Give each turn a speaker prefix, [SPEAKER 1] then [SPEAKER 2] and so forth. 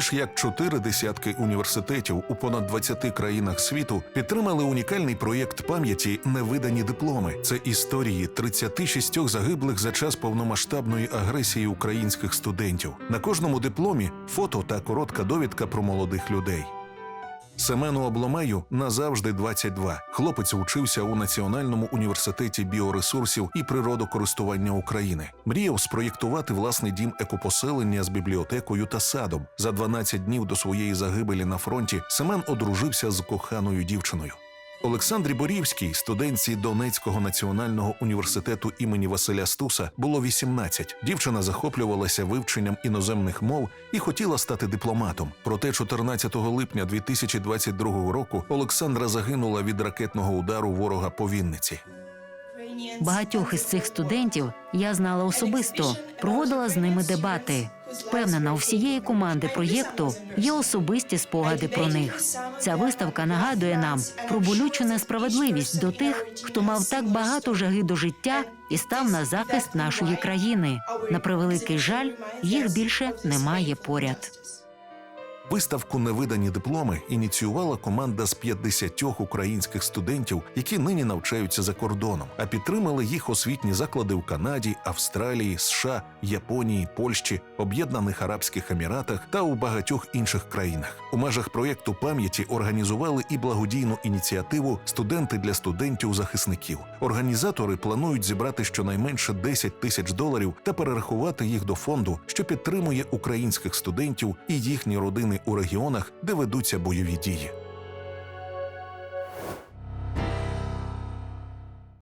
[SPEAKER 1] Більш як чотири десятки університетів у понад 20 країнах світу підтримали унікальний проєкт пам'яті Невидані дипломи. Це історії 36 загиблих за час повномасштабної агресії українських студентів. На кожному дипломі фото та коротка довідка про молодих людей. Семену Обломаю назавжди 22. Хлопець вчився у Національному університеті біоресурсів і природокористування України. Мріяв спроєктувати власний дім екопоселення з бібліотекою та садом. За 12 днів до своєї загибелі на фронті Семен одружився з коханою дівчиною. Олександрі Борівській, студентці Донецького національного університету імені Василя Стуса, було 18. Дівчина захоплювалася вивченням іноземних мов і хотіла стати дипломатом. Проте 14 липня 2022 року Олександра загинула від ракетного удару ворога по Вінниці.
[SPEAKER 2] Багатьох із цих студентів я знала особисто, проводила з ними дебати. Впевнена, у всієї команди проєкту є особисті спогади про них. Ця виставка нагадує нам про болючу несправедливість до тих, хто мав так багато жаги до життя і став на захист нашої країни. На превеликий жаль, їх більше немає поряд.
[SPEAKER 1] Виставку Невидані дипломи ініціювала команда з 50 українських студентів, які нині навчаються за кордоном, а підтримали їх освітні заклади в Канаді, Австралії, США, Японії, Польщі, Об'єднаних Арабських Еміратах та у багатьох інших країнах. У межах проєкту пам'яті організували і благодійну ініціативу Студенти для студентів-захисників. Організатори планують зібрати щонайменше 10 тисяч доларів та перерахувати їх до фонду, що підтримує українських студентів і їхні родини у регіонах, де ведуться бойові дії.